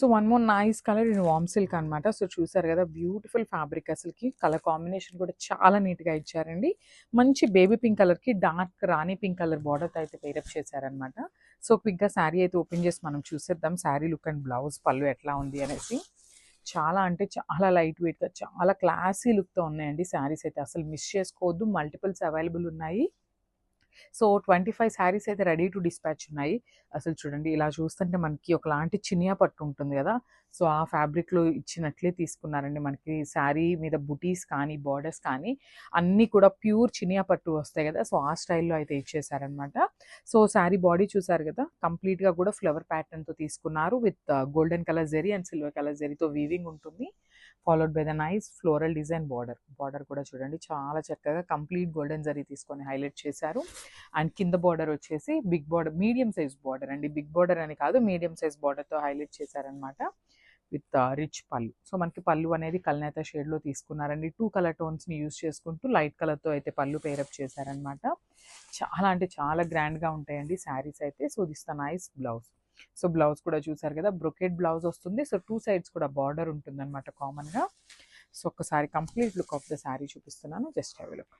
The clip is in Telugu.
So one more nice colour in warm silk అనమాట సో చూసారు కదా బ్యూటిఫుల్ ఫ్యాబ్రిక్ అసలుకి. కలర్ కాంబినేషన్ కూడా చాలా నీట్గా ఇచ్చారండి. మంచి బేబీ పింక్ కలర్కి dark Rani pink colour border అయితే పేరప్ చేశారనమాట సో క్విక్గా శారీ అయితే ఓపెన్ చేసి మనం చూసేద్దాం. శారీ లుక్ అండ్ బ్లౌజ్ పళ్ళు ఎట్లా ఉంది అనేసి. చాలా అంటే చాలా లైట్ వెయిట్గా చాలా క్లాసీ లుక్తో ఉన్నాయండి శారీస్ అయితే. అసలు మిస్ చేసుకోవద్దు. మల్టిపుల్స్ అవైలబుల్ ఉన్నాయి. సో ట్వంటీ ఫైవ్ శారీస్ అయితే రెడీ టు డిస్పాచ్ ఉన్నాయి. అసలు చూడండి ఇలా చూస్తుంటే మనకి ఒకలాంటి చినియా పట్టు ఉంటుంది కదా. సో ఆ ఫ్యాబ్రిక్లో ఇచ్చినట్లే తీసుకున్నారండి మనకి. శారీ మీద బుటీస్ కానీ బార్డర్స్ కానీ అన్నీ కూడా ప్యూర్ చినియా పట్టు వస్తాయి కదా! సో ఆ స్టైల్లో అయితే ఇచ్చేసారనమాట. సో శారీ బాడీ చూసారు కదా! కంప్లీట్గా కూడా ఫ్లవర్ ప్యాటర్న్తో తీసుకున్నారు with golden colour zari and silver colour జెరీతో weaving ఉంటుంది. Followed by the nice floral design border. Border కూడా చూడండి. చాలా చక్కగా కంప్లీట్ గోల్డెన్ జరీ తీసుకొని హైలైట్ చేశారు. అండ్ కింద బార్డర్ వచ్చేసి big border medium size border అండి. బిగ్ బార్డర్ అని కాదు మీడియం సైజ్ బార్డర్తో హైలైట్ చేశారనమాట. విత్ రిచ్ పళ్ళు. సో మనకి పళ్ళు అనేది కల్నేత షేడ్లో తీసుకున్నారండి. టూ కలర్ టోన్స్ని యూస్ చేసుకుంటూ లైట్ కలర్తో అయితే పళ్ళు పేరప్ చేశారనమాట. చాలా అంటే చాలా గ్రాండ్గా ఉంటాయండి శారీస్ అయితే. So this the nice blouse. So blouse కూడా చూసారు కదా బ్రొకెట్ బ్లౌజ్ వస్తుంది. సో టూ సైడ్స్ కూడా బార్డర్ ఉంటుంది అనమాట కామన్గా. సో ఒక్కసారి complete look of the sari చూపిస్తున్నాను. Just have look.